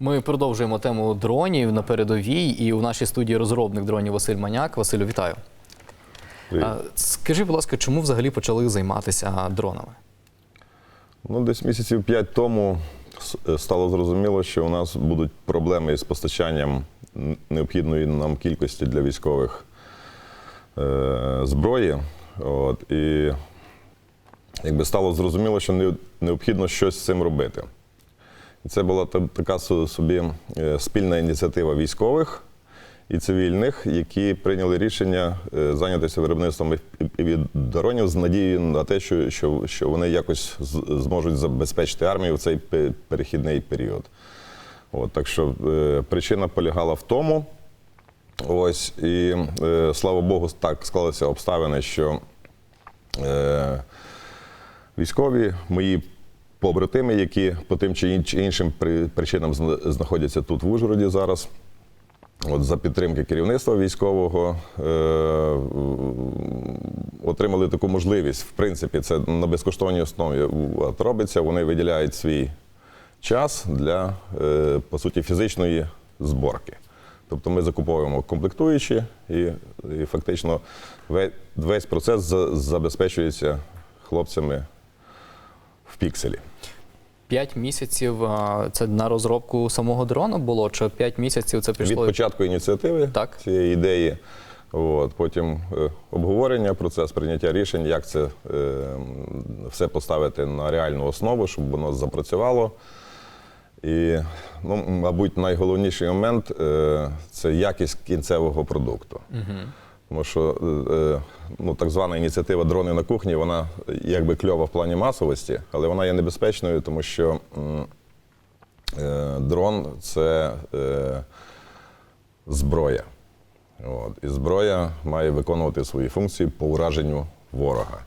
Ми продовжуємо тему дронів на передовій, і у нашій студії розробник дронів Василь Маняк. Василю, вітаю. Привіт. Скажи, будь ласка, чому взагалі почали займатися дронами? Ну, десь місяців п'ять тому е, стало зрозуміло, що у нас будуть проблеми із постачанням необхідної нам кількості для військових е, зброї. От, і якби стало зрозуміло, що не- необхідно щось з цим робити. Це була така собі е, спільна ініціатива військових і цивільних, які прийняли рішення е, зайнятися виробництвом дронів з надією на те, що, що, що вони якось зможуть забезпечити армію в цей перехідний період. От, так що е, причина полягала в тому. Ось, і слава Богу, так склалися обставини, що військові, мої побратими, які по тим чи іншим при- причинам знаходяться тут в Ужгороді зараз. От за підтримки керівництва військового е, отримали таку можливість. В принципі, це на безкоштовній основі робиться. Вони виділяють свій час для е, по суті фізичної зборки. Тобто ми закуповуємо комплектуючі, і, і фактично весь процес забезпечується хлопцями в пікселі. П'ять місяців це на розробку самого дрона було, чи п'ять місяців це Від початку ініціативи Так. цієї ідеї, от, потім е, обговорення, процес прийняття рішень, як це е, все поставити на реальну основу, щоб воно запрацювало. І, ну, мабуть, найголовніший момент е, це якість кінцевого продукту. Тому що е, е, ну, так звана ініціатива дрони на кухні, вона якби кльова в плані масовості, але вона є небезпечною, тому що е, дрон це зброя. От. І зброя має виконувати свої функції по ураженню ворога.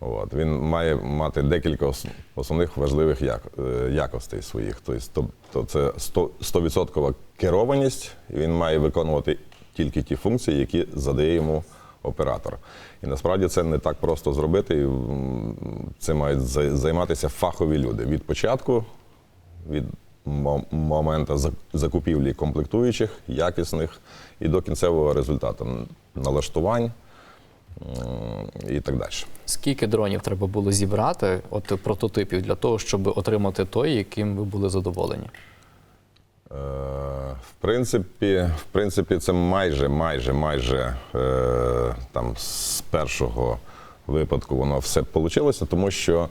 От. Він має мати декілька основних важливих якостей своїх. Тобто, це 100%, 100% керованість, він має виконувати тільки ті функції, які задає йому оператор. І насправді це не так просто зробити. Цим мають займатися фахові люди від початку від мо- моменту закупівлі комплектуючих, якісних і до кінцевого результату налаштувань і так далі. Скільки дронів треба було зібрати, от прототипів, для того, щоб отримати той, яким ви були задоволені? Е, В принципі, в принципі, це майже, майже, майже е, там з першого випадку воно все вийшло, тому що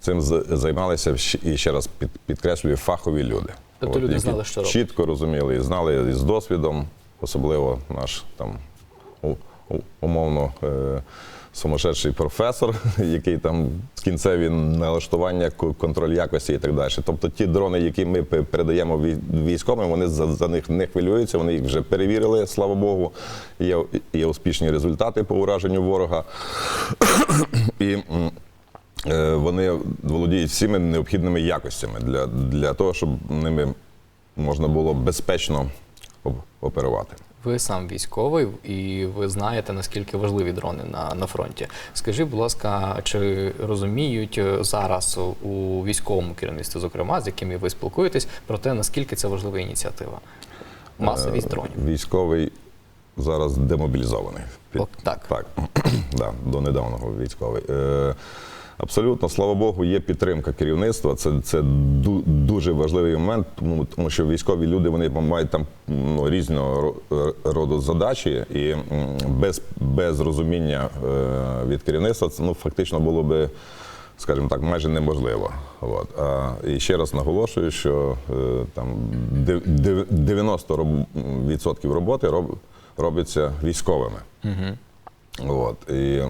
цим займалися і ще раз під, підкреслюю фахові люди. Тобто люди які знали, що роблять. чітко розуміли і знали і з досвідом, особливо наш там у- у- умовно. Е, Сумасшедший професор, який там кінцеві налаштування, контроль якості і так далі. Тобто ті дрони, які ми передаємо вій- військовим, вони за, за них не хвилюються, вони їх вже перевірили, слава Богу. Є, є успішні результати по ураженню ворога. І е, вони володіють всіми необхідними якостями для, для того, щоб ними можна було безпечно оперувати. Ви сам військовий, і ви знаєте, наскільки важливі дрони на, на фронті. Скажіть, будь ласка, чи розуміють е, зараз у- військовому керівництві, зокрема, з якими ви спілкуєтесь, про те, наскільки це важлива ініціатива? Масовість дронів. Військовий зараз демобілізований. Так. Так, да, до недавнього військовий. Е, абсолютно, слава Богу, є підтримка керівництва. Це, це ду- дуже важливий момент, тому, тому що військові люди вони мають там ну, різного ро- роду задачі, і без, без розуміння е, від керівництва це ну, фактично було би. Скажімо так, майже неможливо. От. А, і ще раз наголошую, що е, там дев- дев- 90% роботи роб, робиться військовими. От. І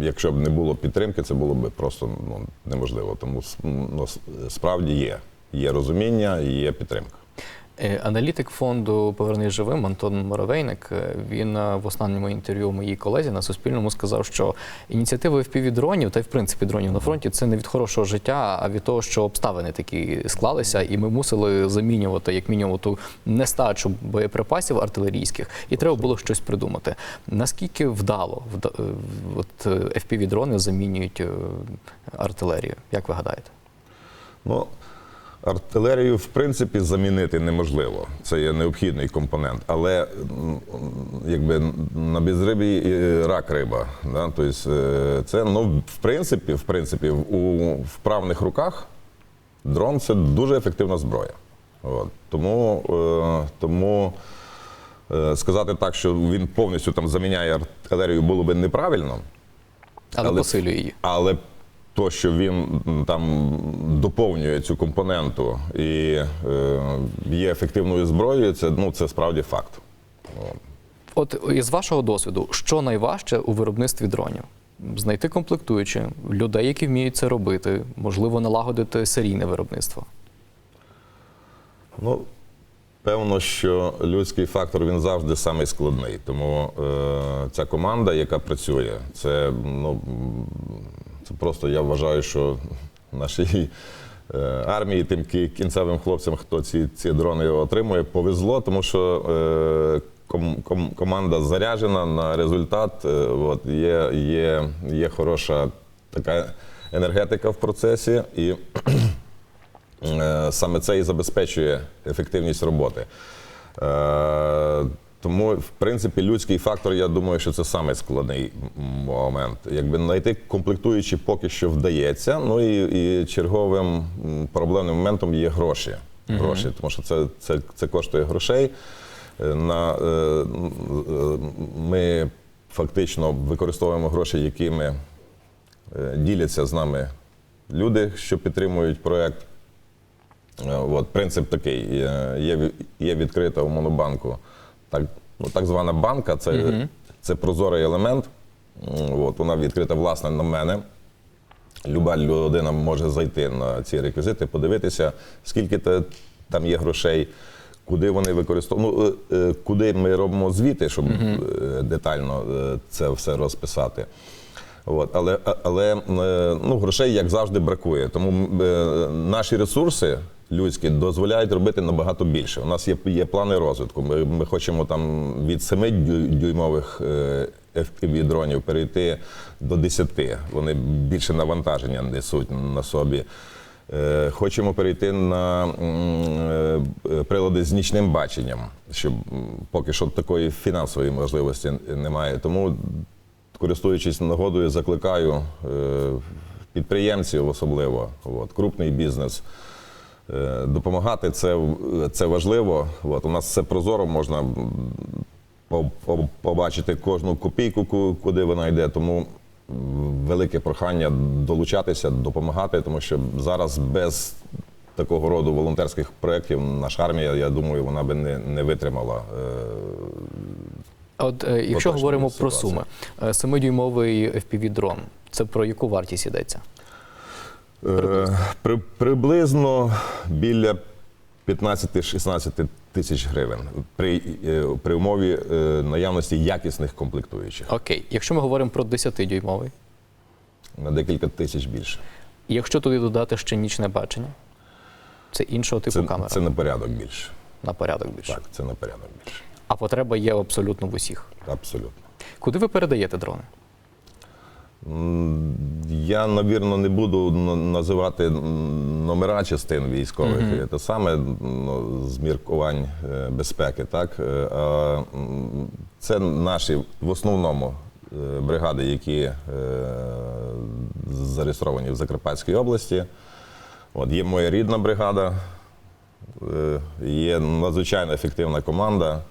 якщо б не було підтримки, це було б просто ну, неможливо. Тому ну, справді є. Є розуміння і є підтримка. Е, Аналітик фонду Повернись живим Антон Моровейник. е, Він е, в останньому інтерв'ю моїй колезі на Суспільному сказав, що ініціатива fpv дронів та й в принципі дронів на фронті це не від хорошого життя, а від того, що обставини такі склалися, і ми мусили замінювати як мінімум ту нестачу боєприпасів артилерійських, і треба було щось придумати. Наскільки вдало вда- от fpv дрони замінюють артилерію? Як ви гадаєте? Ну, Артилерію, в принципі, замінити неможливо. Це є необхідний компонент. Але якби на безрибі рак риба. Да? Тобто, е, це ну, в принципі, в принципі, у вправних руках дрон це дуже ефективна зброя. От. Тому, е, тому е, сказати так, що він повністю там заміняє артилерію, було би неправильно. Але, Але- посилює її. Але то, що він там доповнює цю компоненту і е, є ефективною зброєю, це, ну, це справді факт. От із вашого досвіду, що найважче у виробництві дронів? Знайти комплектуючі, людей, які вміють це робити, можливо, налагодити серійне виробництво. Ну, певно, що людський фактор він завжди самий складний. Тому е, ця команда, яка працює, це, ну, це просто я вважаю, що нашій е, армії, тим кінцевим хлопцям, хто ці, ці дрони отримує, повезло, тому що е, ком, ком, команда заряджена на результат. Е, от, є, є, є хороша така енергетика в процесі. І саме це і забезпечує ефективність роботи. Тому, в принципі, людський фактор, я думаю, що це саме складний момент. Якби знайти комплектуючі поки що вдається. Ну і, і черговим проблемним моментом є гроші. Гроші, тому що це, це, це коштує грошей. Е, На, е, ми фактично використовуємо гроші, якими е, діляться з нами люди, що підтримують проект. Е, принцип такий: є, є відкрита у Монобанку так, ну, так звана банка, це, це прозорий елемент. От, вона відкрита власне на мене. Люба людина може зайти на ці реквізити, подивитися, скільки там є грошей, куди вони використовують, ну, е, е, куди ми робимо звіти, щоб е, детально це все розписати. От, але але ну, грошей, як завжди, бракує. Тому е, наші ресурси людські дозволяють робити набагато більше. У нас є, є плани розвитку. Ми, ми хочемо там від 7-дюймових fpv дронів перейти до 10. Вони більше навантаження несуть на собі. Е, Хочемо перейти на е, прилади з нічним баченням, щоб поки що такої фінансової можливості немає. Тому користуючись нагодою, закликаю е, підприємців, особливо от, крупний бізнес. Е, Допомагати це, це важливо. От, у нас все прозоро, можна побачити кожну копійку, куди вона йде. Тому велике прохання долучатися, допомагати, тому що зараз без такого роду волонтерських проєктів наша армія, я думаю, вона би не, не витримала. е, А От е, якщо говоримо про суми, семидюймовий fpv дрон це про яку вартість йдеться? Е, При, приблизно біля 15-16 тисяч гривень при, е, при умові е, наявності якісних комплектуючих Окей, якщо ми говоримо про 10-дюймовий, на декілька тисяч більше. якщо туди додати ще нічне бачення, це іншого типу Це, камера це на порядок більше. на порядок більше. Так, це на порядок більше. А потреба є абсолютно в усіх. Абсолютно. Куди ви передаєте дрони? Я, навірно, не буду називати номера частин військових. Це саме ну, з міркувань е, безпеки. Так? Е, а, Це наші в основному е, бригади, які зареєстровані в Закарпатській області. От, є моя рідна бригада, є надзвичайно ефективна команда.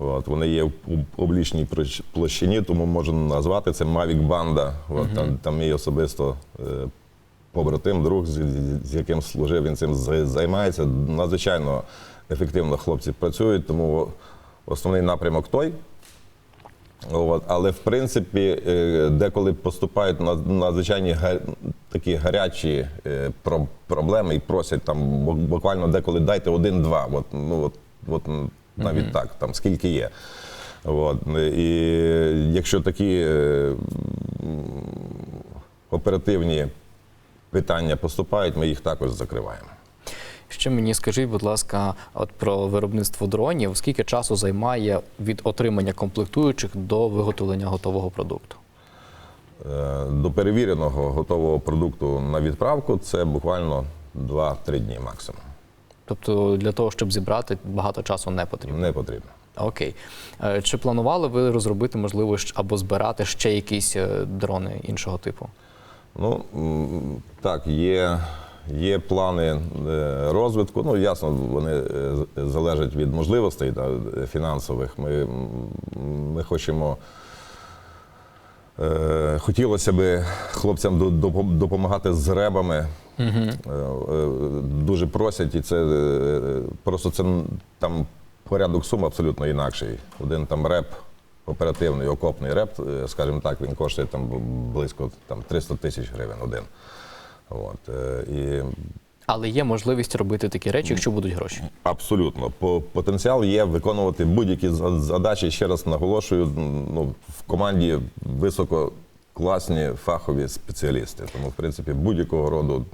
От, вони є у облічній площині, тому можу назвати це Mavic Банда. От, там, там мій особисто е, побратим, друг, з, з яким служив, він цим займається. Надзвичайно ефективно хлопці працюють, тому основний напрямок той. От, але в принципі, е, деколи поступають на- надзвичайні га- такі гарячі е, про- проблеми і просять там буквально деколи дайте один-два. От, ну, от, от навіть так, там скільки є. От, і якщо такі е, оперативні питання поступають, ми їх також закриваємо. Ще мені скажіть, будь ласка, от про виробництво дронів, скільки часу займає від отримання комплектуючих до виготовлення готового продукту? Е, До перевіреного готового продукту на відправку це буквально 2-3 дні максимум. Тобто для того, щоб зібрати, багато часу не потрібно. Не потрібно. Окей. Е, Чи планували ви розробити, можливо, або збирати ще якісь е, дрони іншого типу? Ну так, є, є плани е, розвитку. Ну, ясно, вони залежать від можливостей да, фінансових. Ми, ми хочемо. Е, Хотілося б хлопцям допомагати з ребами. Е, Дуже просять, і це просто це там порядок сум абсолютно інакший. Один там реп, оперативний окопний реп, скажімо так, він коштує там близько там, 300 тисяч гривень один. От, і Але є можливість робити такі речі, якщо будуть гроші. Абсолютно. Потенціал є виконувати будь-які задачі. Ще раз наголошую, ну, в команді висококласні фахові спеціалісти. Тому, в принципі, будь-якого роду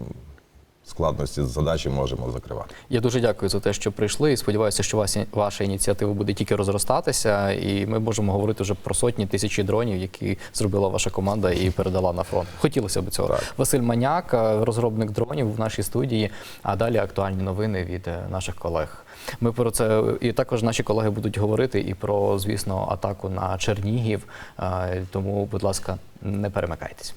складності задачі можемо закривати. Я дуже дякую за те, що прийшли. І сподіваюся, що ваша, ваша ініціатива буде тільки розростатися, і ми можемо говорити вже про сотні тисячі дронів, які зробила ваша команда і передала на фронт. Хотілося б цього. Так. Василь Маняк, е, розробник дронів в нашій студії. А далі актуальні новини від е, наших колег. Ми про це і також наші колеги будуть говорити і про, звісно, атаку на Чернігів. Е, Тому, будь ласка, не перемикайтесь.